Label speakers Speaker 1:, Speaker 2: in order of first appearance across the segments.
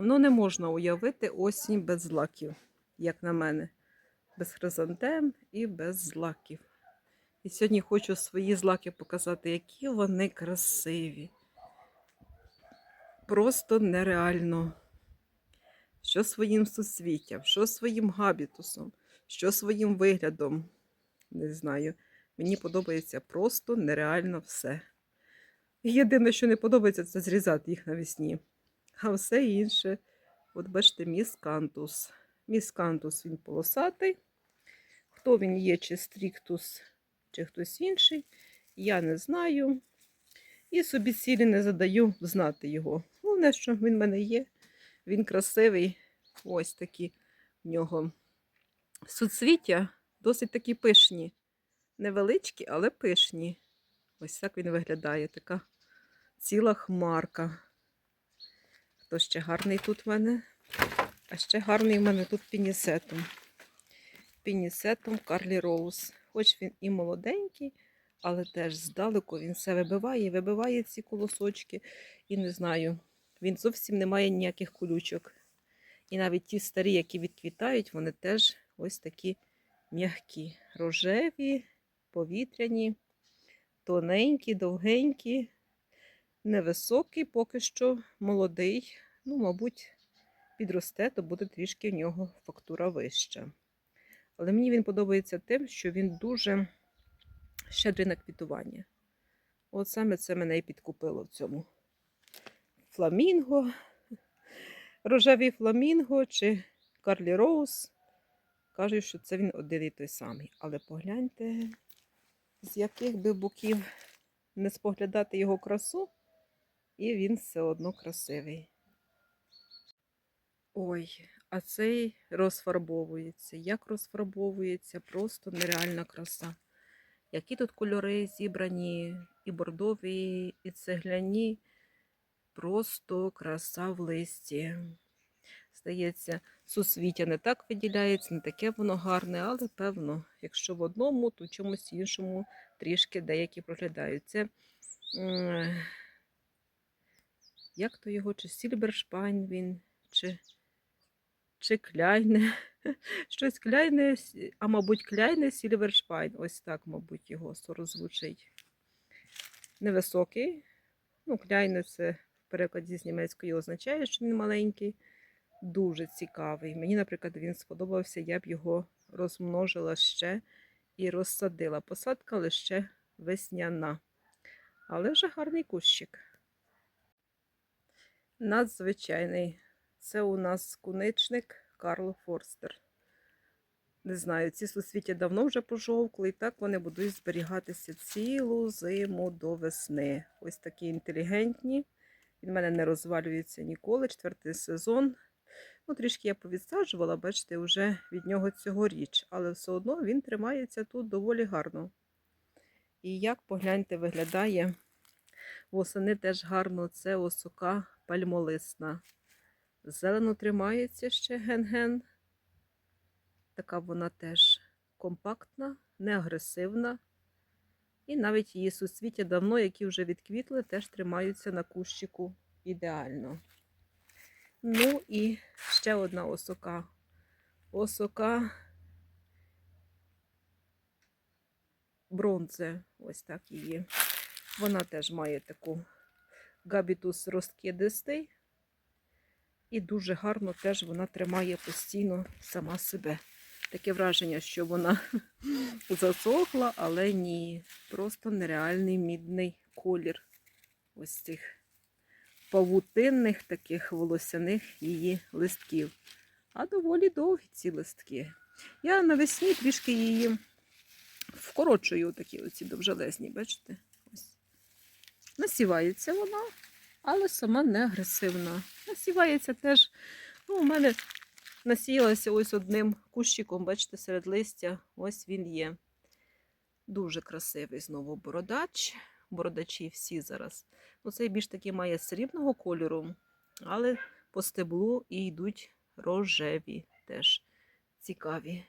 Speaker 1: Ну, не можна уявити осінь без злаків, як на мене. Без хризантем і без злаків. І сьогодні хочу свої злаки показати, які вони красиві. Просто нереально. Що своїм суцвіттям, що своїм габітусом, що своїм виглядом. Не знаю. Мені подобається просто нереально все. Єдине, що не подобається, це зрізати їх навесні. А все інше, от бачите, міскантус. Міскантус він полосатий. Хто він є, чи стріктус, чи хтось інший, я не знаю. І собі цілі не задаю знати його. Головне, що він в мене є. Він красивий. Ось такі в нього суцвіття досить такі пишні. Невеличкі, але пишні. Ось так він виглядає, така ціла хмарка. Хто ще гарний тут в мене? А ще гарний в мене тут пінісетом. Пінісетом Карлі Роуз. Хоч він і молоденький, але теж здалеку він все вибиває, вибиває ці колосочки. І не знаю, він зовсім не має ніяких колючок. І навіть ті старі, які відквітають, вони теж ось такі м'які, рожеві, повітряні, тоненькі, довгенькі, невисокий, поки що молодий. Ну, мабуть, підросте, то буде трішки в нього фактура вища. Але мені він подобається тим, що він дуже щедрий на квітування. От саме це мене і підкупило в цьому. Фламінго, рожевий фламінго чи Карлі Роуз. Кажуть, що це він один і той самий. Але погляньте, з яких би боків не споглядати його красу, і він все одно красивий. Ой, а цей розфарбовується. Як розфарбовується, просто нереальна краса. Які тут кольори зібрані, і бордові, і цегляні. Просто краса в листі. Здається, сусвіття не так виділяється, не таке воно гарне, але певно, якщо в одному, то чомусь іншому трішки деякі проглядають. Як то його, чи Сільбершпайн він, чи, чи кляйне. Щось кляйне, а мабуть, кляйне Сільвершпайн. Ось так, мабуть, його розвучить. Невисокий. Ну, кляйне це в перекладі з німецької означає, що він маленький. Дуже цікавий. Мені, наприклад, він сподобався, я б його розмножила ще і розсадила. Посадка лише весняна. Але вже гарний кущик. Надзвичайний. Це у нас куничник Карл Форстер. Не знаю, ці суцвіття давно вже пожовкли, і так вони будуть зберігатися цілу зиму до весни. Ось такі інтелігентні. Він мене не розвалюється ніколи. Четвертий сезон. Ну, трішки я повідсаджувала, бачите, вже від нього цьогоріч, але все одно він тримається тут доволі гарно. І як погляньте, виглядає восени теж гарно. Це осока пальмолисна. Зелено тримається ще ген-ген. Така вона теж компактна, не агресивна. І навіть її суцвіття давно, які вже відквітли, теж тримаються на кущику ідеально. Ну і ще одна осока. Осока бронзе, ось так її. Вона теж має таку габітус розкидистий. І дуже гарно теж вона тримає постійно сама себе. Таке враження, що вона засохла, але ні. Просто нереальний мідний колір ось цих павутинних таких волосяних її листків. А доволі довгі ці листки. Я навесні трішки її вкорочую, такі оці довжелезні, бачите? Насівається вона, але сама не агресивна. Насівається теж, ну, у мене насіялася ось одним кущиком, бачите, серед листя, ось він є. Дуже красивий знову бородач. Бородачі всі зараз. Ну, цей більш таки має срібного кольору, але по стеблу і йдуть рожеві теж цікаві.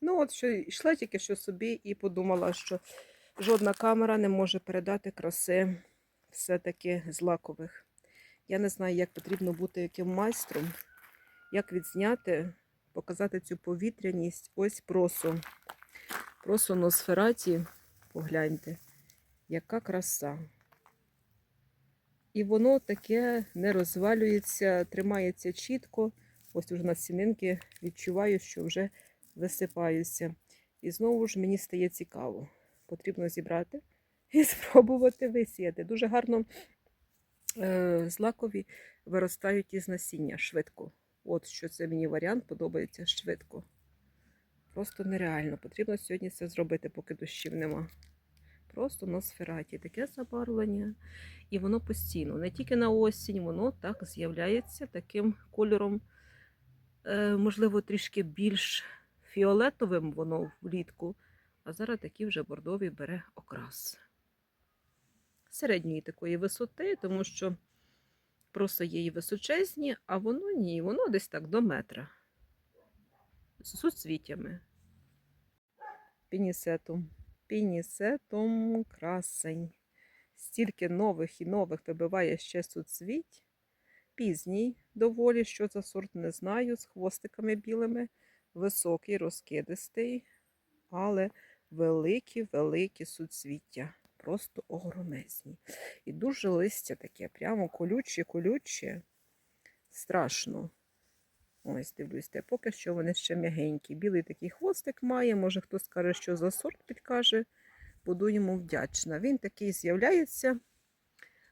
Speaker 1: Ну, от що йшла тільки що собі і подумала, що жодна камера не може передати краси все-таки злакових. Я не знаю, як потрібно бути яким майстром, як відзняти, показати цю повітряність. Ось просо. Просо носфераті. Погляньте, яка краса. І воно таке не розвалюється, тримається чітко. Ось уже на стінинки відчуваю, що вже висипаюся. І знову ж мені стає цікаво. Потрібно зібрати і спробувати висіяти. Дуже гарно е, злакові виростають із насіння швидко. От що це мені варіант подобається швидко. Просто нереально. Потрібно сьогодні це зробити, поки дощів нема. Просто на сфераті таке забарвлення. І воно постійно, не тільки на осінь, воно так з'являється таким кольором, е, можливо, трішки більш фіолетовим воно влітку, а зараз такий вже бордовий бере окрас. Середньої такої висоти, тому що просто є і височезні, а воно ні, воно десь так до метра. З суцвіттями. Пінісетум. Пінісетум красень. Стільки нових і нових вибиває ще суцвіть. Пізній доволі, що за сорт, не знаю, з хвостиками білими, високий, розкидистий, але великі-великі суцвіття. Просто огромезні. І дуже листя таке, прямо колюче, колюче. Страшно. Ось, дивлюсь, те, поки що вони ще м'ягенькі. Білий такий хвостик має, може хтось скаже, що за сорт підкаже. Буду йому вдячна. Він такий з'являється,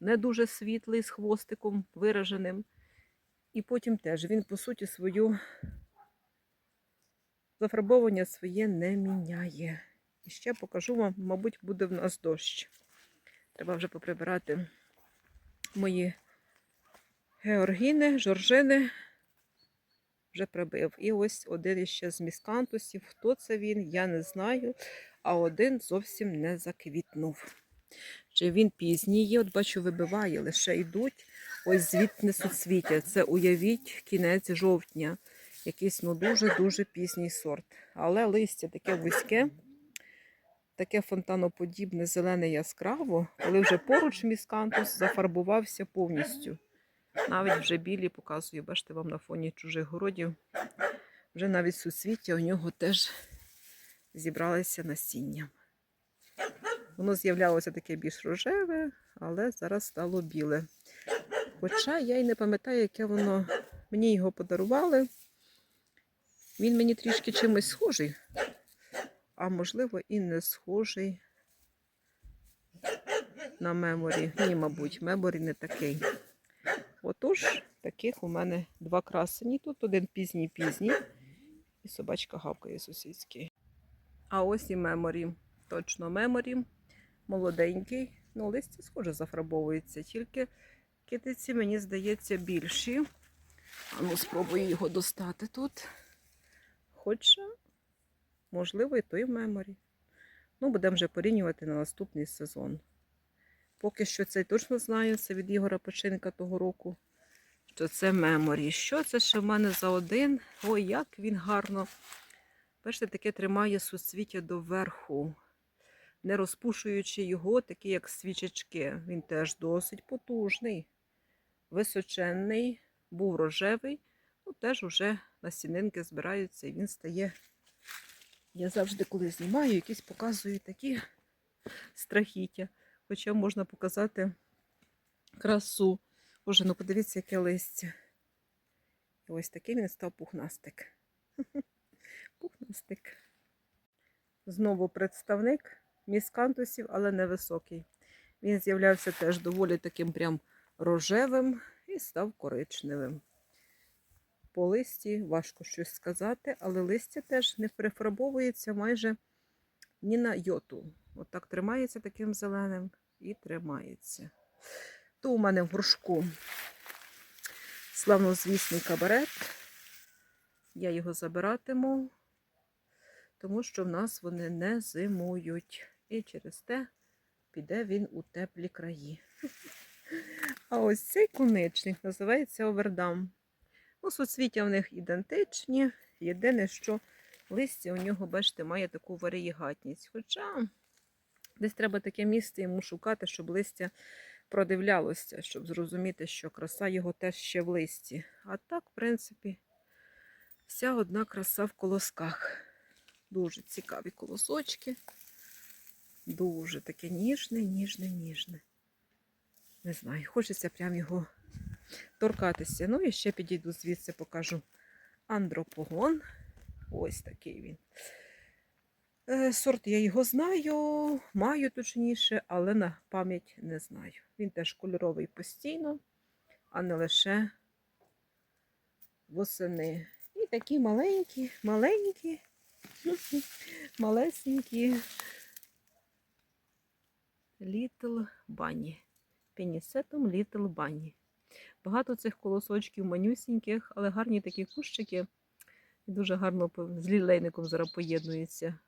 Speaker 1: не дуже світлий, з хвостиком вираженим. І потім теж він, по суті, свою зафарбовування своє не міняє. І ще покажу вам, мабуть, буде в нас дощ. Треба вже поприбирати мої георгіни, жоржини. Вже прибив. І ось один іще з міскантусів. Хто це він, я не знаю. А один зовсім не заквітнув. Чи він пізній є, от бачу, вибиває, лише йдуть. Ось звідти суцвіття. Це уявіть кінець жовтня. Якийсь ну дуже-дуже пізній сорт. Але листя таке вузьке, таке фонтаноподібне, зелене яскраво, коли вже поруч міскантус зафарбувався повністю. Навіть вже білі показую, бачите, вам на фоні чужих городів. Вже навіть суцвіття у нього теж зібралися насінням. Воно з'являлося таке більш рожеве, але зараз стало біле. Хоча я й не пам'ятаю, яке воно. Мені його подарували. Він мені трішки чимось схожий, а можливо і не схожий на меморі. Ні, мабуть, меморі не такий. Отож, таких у мене два красені. Тут один пізній пізній. І собачка гавкає сусідський. А ось і меморі. Точно меморі. Молоденький. Ну, листя схоже зафарбовується, тільки китиці, мені здається, більші. А спробую його достати тут. Хоча, можливо, і той в меморі. Ну, будемо вже порівнювати на наступний сезон. Поки що цей точно знаю, це від Ігора Печенка того року. Що це меморі. Що це ще в мене за один? Ой, як він гарно. Бачите, таке тримає суцвіття доверху, не розпушуючи його, такий, як свічечки. Він теж досить потужний, височенний, був рожевий, ну теж уже насінинки збираються і він стає. Я завжди, коли знімаю, якісь показую такі страхіття. Хоча можна показати красу. Боже, ну подивіться, яке листя. І ось такий він став пухнастик. Пухнастик. Знову представник міскантусів, але невисокий. Він з'являвся теж доволі таким прям рожевим і став коричневим. По листі важко щось сказати, але листя теж не перефарбовується майже ні на йоту. Отак тримається таким зеленим і тримається. То у мене в горшку славнозвісний кабарет. Я його забиратиму, тому що в нас вони не зимують. І через те піде він у теплі краї. А ось цей куничник називається овердам. Ну, Соцвіття в них ідентичні. Єдине, що листя у нього, бачите, має таку варієгатність. Хоча десь треба таке місце йому шукати, щоб листя продивлялося, щоб зрозуміти, що краса його теж ще в листі. А так, в принципі, вся одна краса в колосках. Дуже цікаві колосочки. Дуже таке ніжне, ніжне, ніжне. Не знаю, хочеться прям його торкатися. Ну і ще підійду звідси, покажу андропогон. Ось такий він. Е, Сорт я його знаю, маю точніше, але на пам'ять не знаю. Він теж кольоровий постійно, а не лише восени. І такі маленькі, маленькі, малесенькі Little Bunny. Пенісетом Little Bunny. Багато цих колосочків манюсіньких, але гарні такі кущики. І дуже гарно з лілейником зараз поєднується.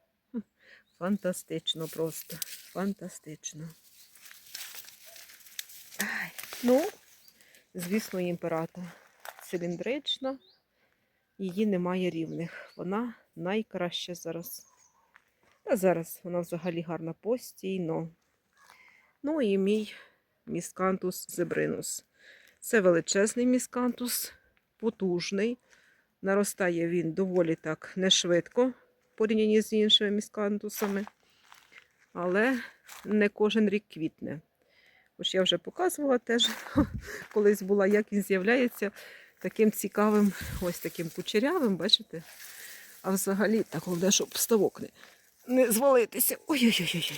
Speaker 1: Фантастично просто. Фантастично. Ну, звісно, імператор. Циліндрична. Її немає рівних. Вона найкраща зараз. А зараз вона взагалі гарна постійно. Ну і мій міскантус зебринус. Це величезний міскантус, потужний. Наростає він доволі так нешвидко, порівняні з іншими міскантусами. Але не кожен рік квітне. Хоч я вже показувала теж, колись була, як він з'являється таким цікавим, ось таким кучерявим, бачите? А взагалі, так головне, щоб ставок не, не звалитися. Ой-ой-ой.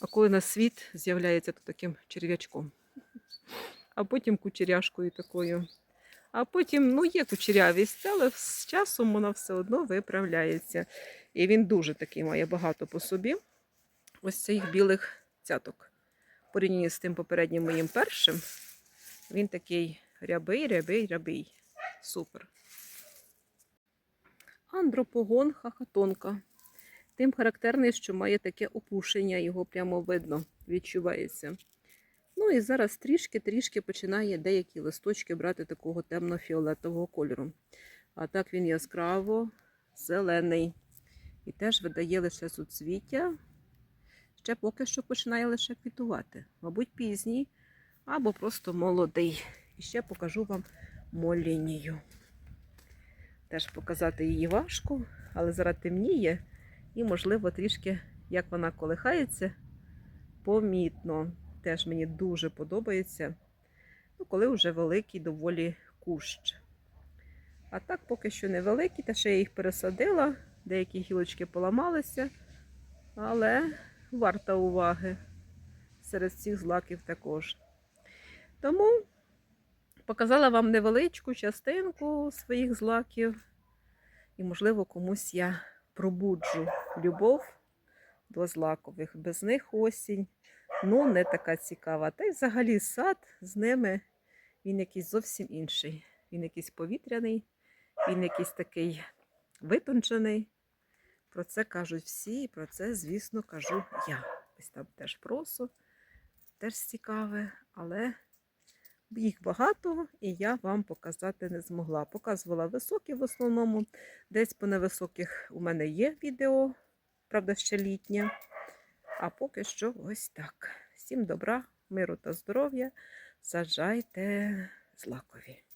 Speaker 1: А коли на світ з'являється то таким черв'ячком. А потім кучеряшкою такою. А потім, ну, є кучерявість, але з часом вона все одно виправляється. І він дуже такий має багато по собі. Ось цих білих цяток. Порівняно з тим попереднім моїм першим. Він такий рябий, рябий, рябий. Супер. Андропогон хахатонка. Тим характерний, що має таке опушення, його прямо видно, відчувається. Ну і зараз трішки-трішки починає деякі листочки брати такого темно-фіолетового кольору. А так він яскраво зелений. І теж видає лише суцвіття. Ще поки що починає лише квітувати. Мабуть, пізній або просто молодий. І ще покажу вам молінію. Теж показати її важко, але зараз темніє. І, можливо, трішки, як вона колихається, помітно. Теж мені дуже подобається. Ну, коли вже великий доволі кущ. А так, поки що невеликий, та ще я їх пересадила, деякі гілочки поламалися, але варта уваги серед цих злаків також. Тому показала вам невеличку частинку своїх злаків, і, можливо, комусь я пробуджу любов до злакових. Без них осінь ну, не така цікава. Та й взагалі сад з ними він якийсь зовсім інший. Він якийсь повітряний, він якийсь такий витончений. Про це кажуть всі, і про це, звісно, кажу я. Ось там теж просо, теж цікаве, але їх багато, і я вам показати не змогла. Показувала високі в основному. Десь по невисоких у мене є відео, правда, ще літня. А поки що ось так. Всім добра, миру та здоров'я. Саджайте злакові.